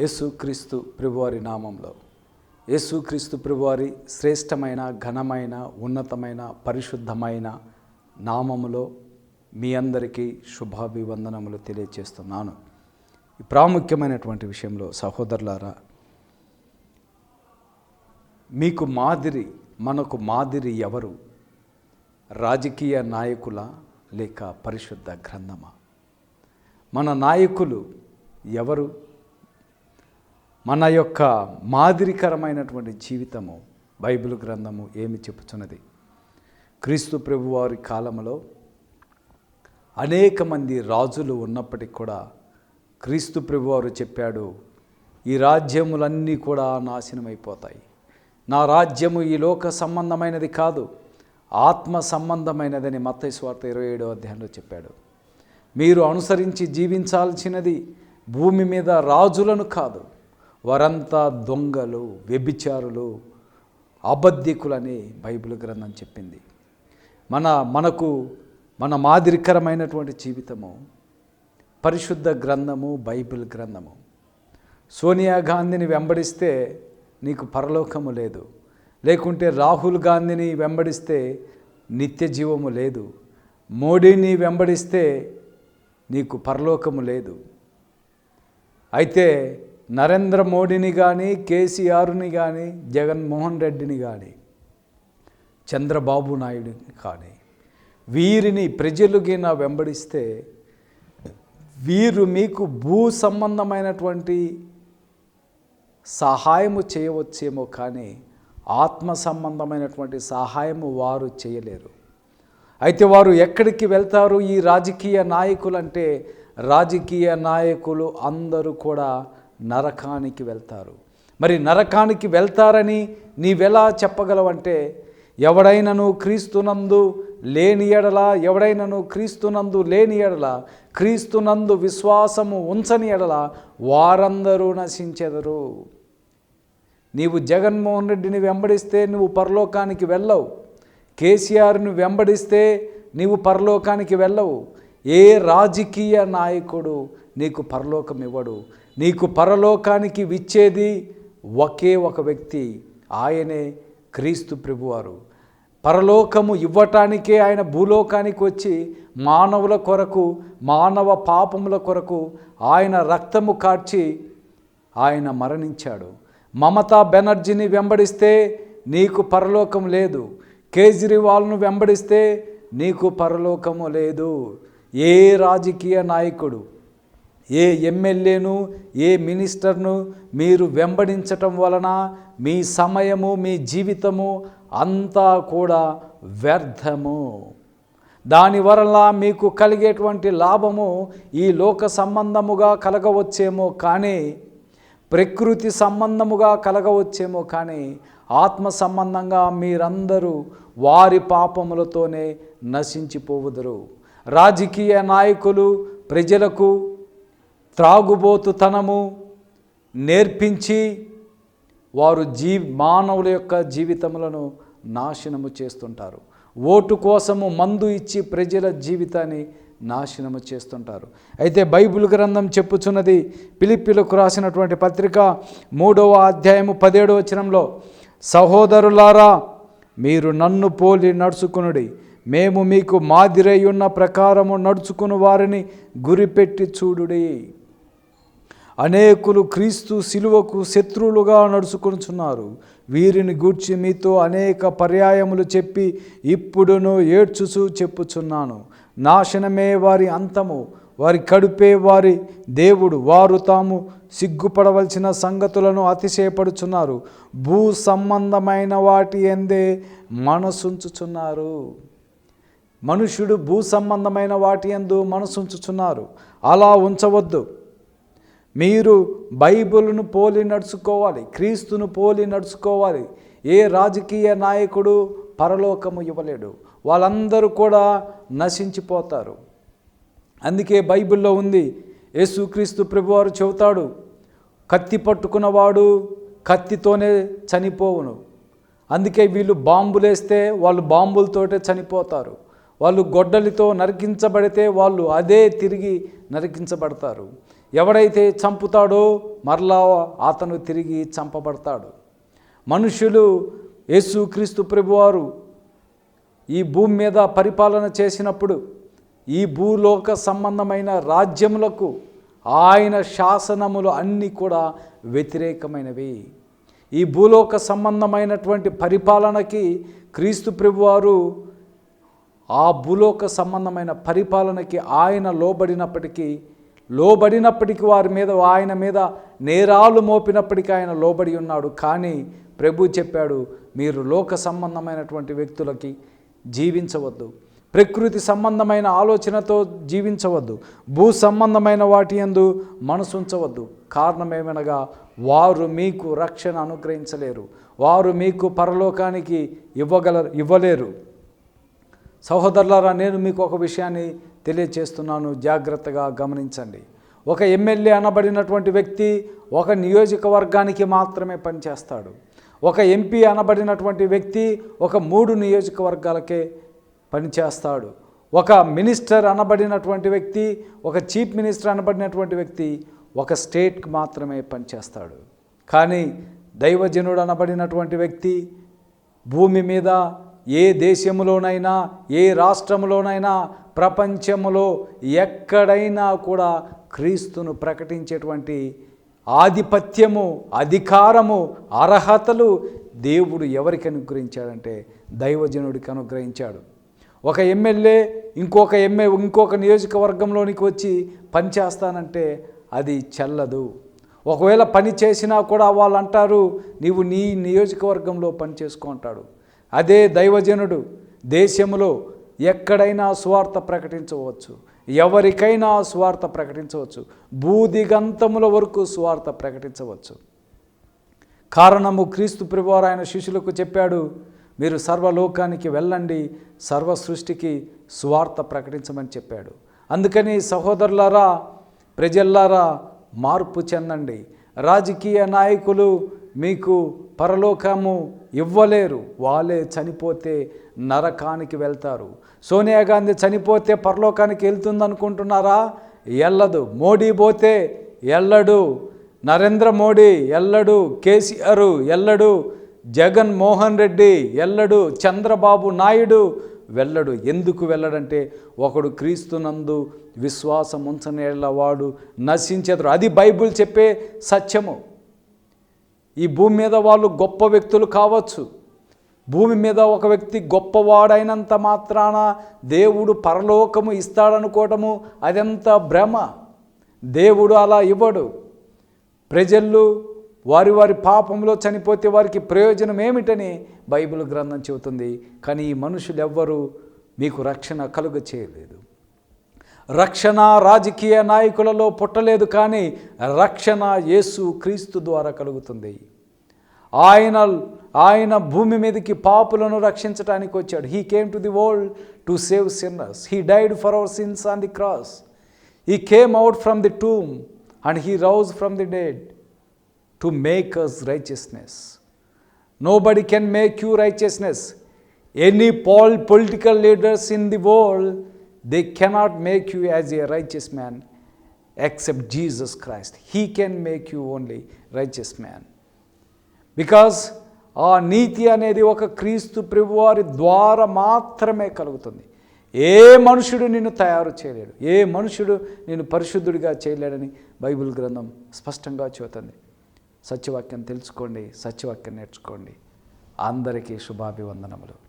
యేసుక్రీస్తు ప్రభువారి నామంలో. యేసుక్రీస్తు ప్రభువారి శ్రేష్టమైన ఘనమైన ఉన్నతమైన పరిశుద్ధమైన నామములో మీ అందరికీ శుభాభివందనములు తెలియజేస్తున్నాను ఈ ప్రాముఖ్యమైనటువంటి విషయంలో సహోదరులారా మీకు మాదిరి మనకు మాదిరి ఎవరు? రాజకీయ నాయకుల లేక పరిశుద్ధ గ్రంథమా? మన నాయకులు ఎవరు? మన యొక్క మాదిరికరమైనటువంటి జీవితము బైబిల్ గ్రంథము ఏమి చెప్పుచున్నది? క్రీస్తు ప్రభువారి కాలంలో అనేక మంది రాజులు ఉన్నప్పటికీ కూడా క్రీస్తు ప్రభువారు చెప్పాడు ఈ రాజ్యములన్నీ కూడా నాశనమైపోతాయి. నా రాజ్యము ఈ లోక సంబంధమైనది కాదు ఆత్మ సంబంధమైనదని మత్తయి స్వార్థ ఇరవై ఏడో అధ్యాయంలో చెప్పాడు. మీరు అనుసరించి జీవించాల్సినది భూమి మీద రాజులను కాదు వారంతా దొంగలు వ్యభిచారులు అబద్ధికులని బైబిల్ గ్రంథం చెప్పింది. మన మనకు మన మాదిరికరమైనటువంటి జీవితము పరిశుద్ధ గ్రంథము బైబిల్ గ్రంథము. సోనియా గాంధీని వెంబడిస్తే నీకు పరలోకము లేదు. లేకుంటే రాహుల్ గాంధీని వెంబడిస్తే నిత్య జీవము లేదు. మోడీని వెంబడిస్తే నీకు పరలోకము లేదు. అయితే నరేంద్ర మోడీని కానీ కేసీఆర్ని కానీ జగన్మోహన్ రెడ్డిని కానీ చంద్రబాబు నాయుడిని కానీ వీరిని ప్రజలుగిన వెంబడిస్తే వీరు మీకు భూ సంబంధమైనటువంటి సహాయము చేయవచ్చేమో కానీ ఆత్మ సంబంధమైనటువంటి సహాయము వారు చేయలేరు. అయితే వారు ఎక్కడికి వెళ్తారు ఈ రాజకీయ నాయకులు అంటే రాజకీయ నాయకులు అందరూ కూడా నరకానికి వెళ్తారు. మరి నరకానికి వెళ్తారని నీవెలా చెప్పగలవంటే ఎవడైనను క్రీస్తునందు లేని ఎడల ఎవడైనను క్రీస్తునందు లేని ఎడల క్రీస్తునందు విశ్వాసము ఉంచని ఎడల వారందరూ నశించెదరు. నీవు జగన్మోహన్ రెడ్డిని వెంబడిస్తే నువ్వు పరలోకానికి వెళ్ళవు. కేసీఆర్ను వెంబడిస్తే నీవు పరలోకానికి వెళ్ళవు. ఏ రాజకీయ నాయకుడు నీకు పరలోకం ఇవ్వడు నీకు పరలోకానికి విచ్చేది ఒకే ఒక వ్యక్తి ఆయనే క్రీస్తు ప్రభువారు. పరలోకము ఇవ్వటానికే ఆయన భూలోకానికి వచ్చి మానవుల కొరకు మానవ పాపముల కొరకు ఆయన రక్తము కార్చి ఆయన మరణించాడు. మమతా బెనర్జీని వెంబడిస్తే నీకు పరలోకం లేదు. కేజ్రీవాల్ను వెంబడిస్తే నీకు పరలోకము లేదు. ఏ రాజకీయ నాయకుడు ఏ ఎమ్మెల్యేను ఏ మినిస్టర్ను మీరు వెంబడించటం వలన మీ సమయము మీ జీవితము అంతా కూడా వ్యర్థము. దాని వలన మీకు కలిగేటువంటి లాభము ఈ లోక సంబంధముగా కలగవచ్చేమో కానీ ప్రకృతి సంబంధముగా కలగవచ్చేమో కానీ ఆత్మ సంబంధంగా మీరందరూ వారి పాపములతోనే నశించిపోవుదరు. రాజకీయ నాయకులు ప్రజలకు త్రాగుబోతుతనము నేర్పించి వారు జీ మానవుల యొక్క జీవితములను నాశనము చేస్తుంటారు. ఓటు కోసము మందు ఇచ్చి ప్రజల జీవితాన్ని నాశనము చేస్తుంటారు. అయితే బైబిల్ గ్రంథం చెప్పుచున్నది పిలిపిలకు రాసినటువంటి పత్రిక మూడవ అధ్యాయము పదిహేడవ వచనంలో సహోదరులారా మీరు నన్ను పోలి నడుచుకునుడి. మేము మీకు మాదిరై ఉన్న ప్రకారము నడుచుకుని వారిని గురిపెట్టి చూడుడి. అనేకులు క్రీస్తు శిలువకు శత్రువులుగా నడుచుకొనుచున్నారు. వీరిని గూర్చి మీతో అనేక పర్యాయములు చెప్పి ఇప్పుడును ఏడ్చుచూ చెప్పుచున్నాను. నాశనమే వారి అంతము వారి కడుపే వారి దేవుడు. వారు తాము సిగ్గుపడవలసిన సంగతులను అతిశయపడుచున్నారు. భూ సంబంధమైన వాటి ఎందే మనసుంచుచున్నారు. మనుషుడు భూ సంబంధమైన వాటి ఎందు మనసుంచుచున్నారు. అలా ఉంచవద్దు. మీరు బైబిల్ను పోలి నడుచుకోవాలి క్రీస్తును పోలి నడుచుకోవాలి. ఏ రాజకీయ నాయకుడు పరలోకము ఇవ్వలేడు. వాళ్ళందరూ కూడా నశించిపోతారు. అందుకే బైబిల్లో ఉంది యేసుక్రీస్తు ప్రభువారు చెబుతాడు కత్తి పట్టుకున్నవాడు కత్తితోనే చనిపోవును. అందుకే వీళ్ళు బాంబులేస్తే వాళ్ళు బాంబులతోటే చనిపోతారు. వాళ్ళు గొడ్డలితో నరికించబడితే వాళ్ళు అదే తిరిగి నరికించబడతారు. ఎవడైతే చంపుతాడో మరలా అతను తిరిగి చంపబడతాడు. మనుషులు యేసుక్రీస్తు ప్రభువారు ఈ భూమి మీద పరిపాలన చేసినప్పుడు ఈ భూలోక సంబంధమైన రాజ్యములకు ఆయన శాసనములు అన్నీ కూడా వ్యతిరేకమైనవి. ఈ భూలోక సంబంధమైనటువంటి పరిపాలనకి క్రీస్తు ప్రభువారు ఆ భూలోక సంబంధమైన పరిపాలనకి ఆయన లోబడినప్పటికీ లోబడినప్పటికీ వారి మీద ఆయన మీద నేరాలు మోపినప్పటికీ ఆయన లోబడి ఉన్నాడు. కానీ ప్రభు చెప్పాడు మీరు లోక సంబంధమైనటువంటి వ్యక్తులకి జీవించవద్దు. ప్రకృతి సంబంధమైన ఆలోచనతో జీవించవద్దు. భూ సంబంధమైన వాటి యందు మనసుంచవద్దు కారణమేమనగా వారు మీకు రక్షణ అనుగ్రహించలేరు. వారు మీకు పరలోకానికి ఇవ్వగల ఇవ్వలేరు. సహోదరులారా నేను మీకు ఒక విషయాన్ని తెలియచేస్తున్నాను. జాగ్రత్తగా గమనించండి. ఒక ఎమ్మెల్యే అనబడినటువంటి వ్యక్తి ఒక నియోజకవర్గానికి మాత్రమే పనిచేస్తాడు. ఒక ఎంపీ అనబడినటువంటి వ్యక్తి ఒక మూడు నియోజకవర్గాలకే పనిచేస్తాడు. ఒక మినిస్టర్ అనబడినటువంటి వ్యక్తి ఒక చీఫ్ మినిస్టర్ అనబడినటువంటి వ్యక్తి ఒక స్టేట్కి మాత్రమే పనిచేస్తాడు. కానీ దైవజనుడు అనబడినటువంటి వ్యక్తి భూమి మీద ఏ దేశంలోనైనా ఏ రాష్ట్రంలోనైనా ప్రపంచంలో ఎక్కడైనా కూడా క్రీస్తును ప్రకటించేటువంటి ఆధిపత్యము అధికారము అర్హతలు దేవుడు ఎవరికి అనుగ్రహించాడంటే దైవజనుడికి అనుగ్రహించాడు. ఒక ఎమ్మెల్యే ఇంకొక ఎమ్మె ఇంకొక నియోజకవర్గంలోనికి వచ్చి పనిచేస్తానంటే అది చెల్లదు. ఒకవేళ పని చేసినా కూడా వాళ్ళు అంటారు నీవు నీ నియోజకవర్గంలో పని చేసుకో అంటాడు. అదే దైవజనుడు దేశంలో ఎక్కడైనా స్వార్థ ప్రకటించవచ్చు. ఎవరికైనా స్వార్థ ప్రకటించవచ్చు. భూదిగంతముల వరకు స్వార్థ ప్రకటించవచ్చు. కారణము క్రీస్తు ప్రభువారు ఆయన శిష్యులకు చెప్పాడు మీరు సర్వలోకానికి వెళ్ళండి సర్వ సృష్టికి స్వార్థ ప్రకటించమని చెప్పాడు. అందుకని సహోదరులారా ప్రజల్లారా మార్పు చెందండి. రాజకీయ నాయకులు మీకు పరలోకము ఇవ్వలేరు. వాళ్ళే చనిపోతే నరకానికి వెళ్తారు. సోనియా గాంధీ చనిపోతే పరలోకానికి వెళ్తుంది అనుకుంటున్నారా వెళ్ళదు మోడీ పోతే ఎల్లడు. నరేంద్ర మోడీ ఎల్లడు. కేసీఆర్ ఎల్లడు. జగన్ మోహన్ రెడ్డి ఎల్లడు. చంద్రబాబు నాయుడు వెళ్ళడు. ఎందుకు వెళ్ళడంటే ఒకడు క్రీస్తునందు విశ్వాసం ఉంచనేళ్ళ వాడు నశించెదరు. అది బైబిల్ చెప్పే సత్యము. ఈ భూమి మీద వాళ్ళు గొప్ప వ్యక్తులు కావచ్చు. భూమి మీద ఒక వ్యక్తి గొప్పవాడైనంత మాత్రాన దేవుడు పరలోకము ఇస్తాడనుకోవటము అదెంత భ్రమ. దేవుడు అలా ఇవ్వడు. ప్రజలు వారి వారి పాపంలో చనిపోతే వారికి ప్రయోజనం ఏమిటని బైబిల్ గ్రంథం చెబుతుంది. కానీ ఈ మనుషులు ఎవ్వరూ మీకు రక్షణ కలుగ చేయలేదు రక్షణ రాజకీయ నాయకులలో పుట్టలేదు కానీ రక్షణ యేసు క్రీస్తు ద్వారా కలుగుతుంది. ఆయన ఆయన భూమి మీదకి పాపులను రక్షించడానికి వచ్చాడు. He came to the world to save sinners he died for our sins on the cross he came out from the tomb and he rose from the dead to make us righteousness Nobody can make you righteousness any Paul political leaders in the world they cannot make you as a righteous man except Jesus Christ. He can make you only righteous man. Because ఆ నీతి అనేది ఒక క్రీస్తు ప్రభువారి ద్వారా మాత్రమే కలుగుతుంది. ఏ మనుషుడు నిన్ను తయారు చేయలేడు. ఏ మనుషుడు నేను పరిశుద్ధుడిగా చేయలేడని బైబిల్ గ్రంథం స్పష్టంగా చెబుతుంది. సత్యవాక్యం తెలుసుకోండి సత్యవాక్యం నేర్చుకోండి. అందరికీ శుభాభివందనములు.